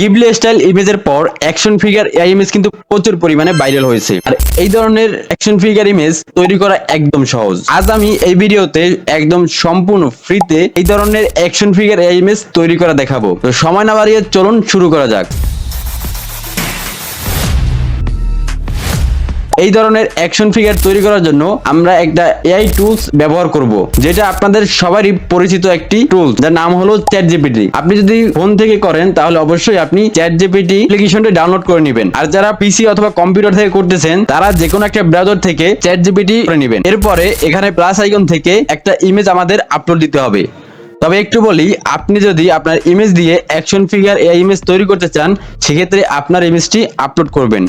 Ghibli style ইমেজের পর action figure AI image কিন্তু প্রচুর পরিমাণে ভাইরাল হয়েছে। আর এই ধরনের অ্যাকশন ফিগার ইমেজ তৈরি করা একদম সহজ। আজ আমি এই ভিডিওতে একদম সম্পূর্ণ ফ্রিতে এই ধরনের অ্যাকশন ফিগার এআই ইমেজ তৈরি করা দেখাবো। তো সময় না বাড়িয়ে চলুন শুরু করা যাক। এই ধরনের অ্যাকশন ফিগার তৈরি করার জন্য আমরা একটা এআই টুলস ব্যবহার করব, যেটা আপনাদের সবারই পরিচিত একটি টুলস যার নাম হলো চ্যাট জিপিটি আপনি যদি ফোন থেকে করেন, তাহলে অবশ্যই আপনি চ্যাট জিপিটি অ্যাপ্লিকেশনটি ডাউনলোড করে নেবেন। আর যারা পিসি অথবা কম্পিউটার থেকে করতেছেন, তারা যে কোনো একটা ব্রাউজার থেকে চ্যাট জিপিটি করে নেবেন। এরপরে এখানে প্লাস আইকন থেকে একটা ইমেজ আমাদের আপলোড দিতে হবে। তবে একটু বলি, আপনি যদি আপনার ইমেজ দিয়ে অ্যাকশন ফিগার এই ইমেজ তৈরি করতে চান, সেক্ষেত্রে আপনার ইমেজটি আপলোড করবেন।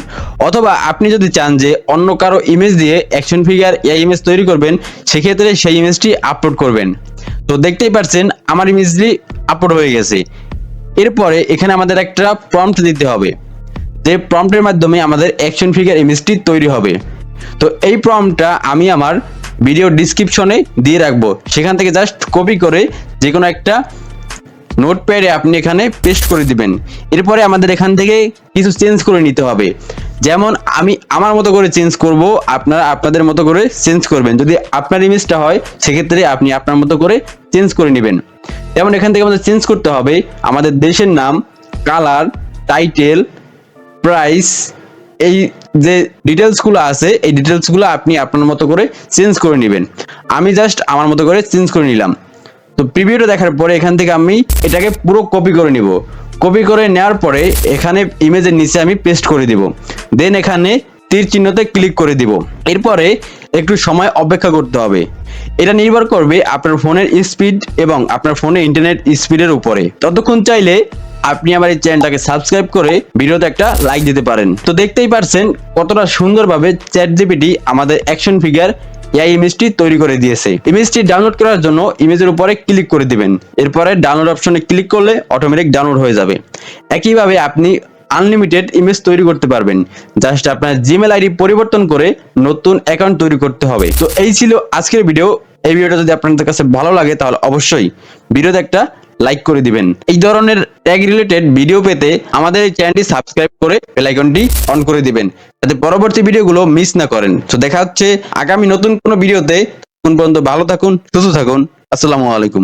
অথবা আপনি যদি চান যে অন্য কারও ইমেজ দিয়ে অ্যাকশন ফিগার এই ইমেজ তৈরি করবেন, সেক্ষেত্রে সেই ইমেজটি আপলোড করবেন। তো দেখতেই পাচ্ছেন, আমার ইমেজটি আপলোড হয়ে গেছে। এরপরে এখানে আমাদের একটা প্রম্পট দিতে হবে, যে প্রম্পটের মাধ্যমে আমাদের অ্যাকশন ফিগার ইমেজটি তৈরি হবে। তো এই প্রম্পটটা আমি আমার ভিডিও ডিসক্রিপশনে দিয়ে রাখব। সেখান থেকে জাস্ট কপি করে যে কোনো একটা নোটপ্যাডে আপনি এখানে পেস্ট করে দিবেন। এরপরে আমাদের এখান থেকে কিছু চেঞ্জ করে নিতে হবে। যেমন আমি আমার মতো করে চেঞ্জ করব, আপনারা আপনাদের মতো করে চেঞ্জ করবেন। যদি আপনার ইমেজটা হয়, সেক্ষেত্রে আপনি আপনার মতো করে চেঞ্জ করে নেবেন। যেমন এখান থেকে আমাদের চেঞ্জ করতে হবে, আমাদের দেশের নাম কালার টাইটেল প্রাইস এই যে ডিটেলসগুলো আছে, এই ডিটেলসগুলো আপনি আপনার মতো করে চেঞ্জ করে নেবেন। আমি জাস্ট আমার মতো করে চেঞ্জ করে নিলাম। তো প্রিভিউটা দেখার পরে এখান থেকে আমি এটাকে পুরো কপি করে নিব। কপি করে নেওয়ার পরে এখানে ইমেজের নিচে আমি পেস্ট করে দিব। দেন এখানে তীর চিহ্নতে ক্লিক করে দিব। এরপরে একটু সময় অপেক্ষা করতে হবে। এটা নির্ভর করবে আপনার ফোনের স্পিড এবং আপনার ফোনে ইন্টারনেট স্পিডের উপরে। ততক্ষণ চাইলে আপনি আমার এই চ্যানেলটাকে সাবস্ক্রাইব করে ভিডিওতে একটা লাইক দিতে পারেন। তো দেখতেই পারছেন কতটা সুন্দরভাবে চ্যাট জিপিটি আমাদের অ্যাকশন ফিগার এই ইমেজটি তৈরি করে দিয়েছে। ইমেজটি ডাউনলোড করার জন্য ইমেজের উপরে ক্লিক করে দিবেন। এরপরে ডাউনলোড অপশনে ক্লিক করলে অটোমেটিক ডাউনলোড হয়ে যাবে। একইভাবে আপনি আনলিমিটেড ইমেজ তৈরি করতে পারবেন। জাস্ট আপনার জিমেল আইডি পরিবর্তন করে নতুন অ্যাকাউন্ট তৈরি করতে হবে। তো এই ছিল আজকের ভিডিও এই ভিডিওটা যদি আপনাদের কাছে ভালো লাগে তাহলে অবশ্যই ভিডিওতে একটা লাইক করে দিবেন। এই ধরনের ট্যাগ রিলেটেড ভিডিও পেতে আমাদের এই চ্যানেলটি সাবস্ক্রাইব করে বেলাইকনটি অন করে দিবেন। যাতে পরবর্তী ভিডিওগুলো মিস না করেন। তো দেখা হচ্ছে আগামী নতুন কোনো ভিডিওতে তখন পর্যন্ত ভালো থাকুন, সুস্থ থাকুন। আসসালামু আলাইকুম।